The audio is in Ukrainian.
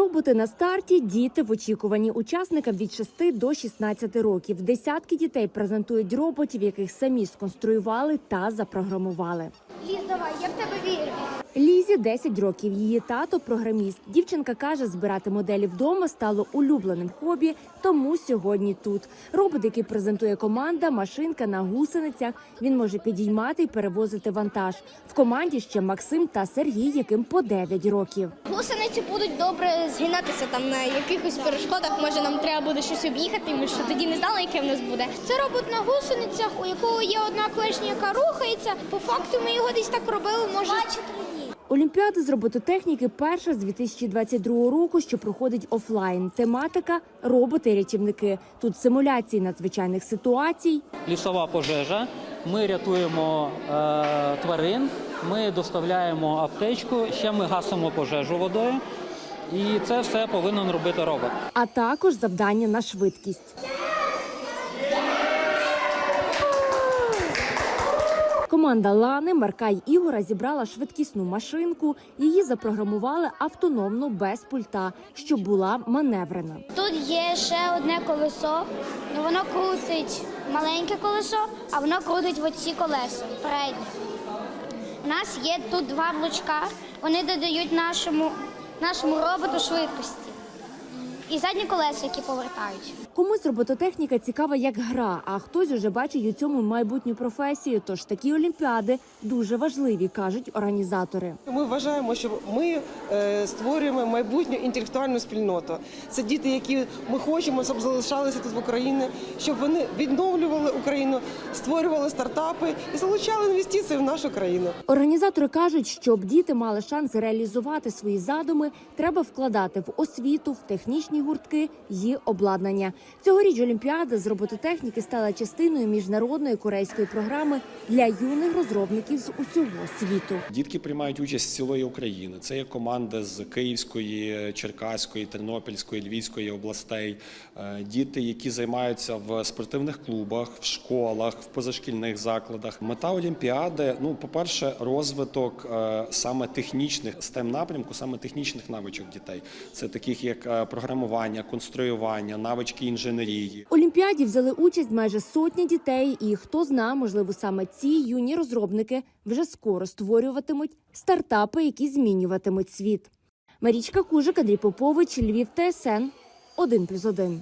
Роботи на старті, діти в очікуванні учасникам від 6 до 16 років. Десятки дітей презентують роботів, яких самі сконструювали та запрограмували. Ліз, давай, я в тебе вірю. Лізі 10 років. Її тато програміст. Дівчинка каже, збирати моделі вдома стало улюбленим хобі, тому сьогодні тут. Робот, який презентує команда, машинка на гусеницях. Він може підіймати і перевозити вантаж. В команді ще Максим та Сергій, яким по 9 років. Гусениці будуть добре згинатися там на якихось перешкодах. Може, нам треба буде щось об'їхати. Ми що тоді не знали, яке в нас буде. Це робот на гусеницях, у якого є одна клешня, яка рухається. По факту ми його десь так робили. Може, Олімпіада з робототехніки перша з 2022 року, що проходить офлайн. Тематика роботи-рятівники. Тут симуляції надзвичайних ситуацій, лісова пожежа. Ми рятуємо е, тварин, ми доставляємо аптечку, ще ми гасимо пожежу водою. І це все повинен робити робот. а також завдання на швидкість. Команда Лани, Марка й Ігора зібрала швидкісну машинку. Її запрограмували автономно без пульта, щоб була маневрена. Тут є ще одне колесо. Ну воно крутить маленьке колесо, а воно крутить в оці колеса передні. У нас є тут два блочка. Вони додають нашому, нашому роботу швидкості. І задні колеса, які повертають. Комусь робототехніка цікава як гра, а хтось уже бачить у цьому майбутню професію. Тож такі олімпіади дуже важливі, кажуть організатори. Ми вважаємо, що ми е, створюємо майбутню інтелектуальну спільноту. Це діти, які ми хочемо, щоб залишалися тут в Україні, щоб вони відновлювали Україну, створювали стартапи і залучали інвестиції в нашу країну. Організатори кажуть, щоб діти мали шанс реалізувати свої задуми, треба вкладати в освіту, в технічні гуртки і обладнання. Цьогоріч Олімпіада з робототехніки стала частиною міжнародної корейської програми для юних розробників з усього світу. Дітки приймають участь з цілої України. Це є команда з Київської, Черкаської, Тернопільської, Львівської областей. Е, Діти, які займаються в спортивних клубах, в школах, в позашкільних закладах. Мета Олімпіади, ну, по-перше, розвиток е, саме технічних STEM напрямку, саме технічних навичок дітей. Це таких як е, програмування, конструювання, навички інженерії. Олімпіаді взяли участь майже сотні дітей, і хто зна, можливо, саме ці юні розробники вже скоро створюватимуть стартапи, які змінюватимуть світ. Марічка Кужик, Андрій Попович, Львів ТСН 1+,1.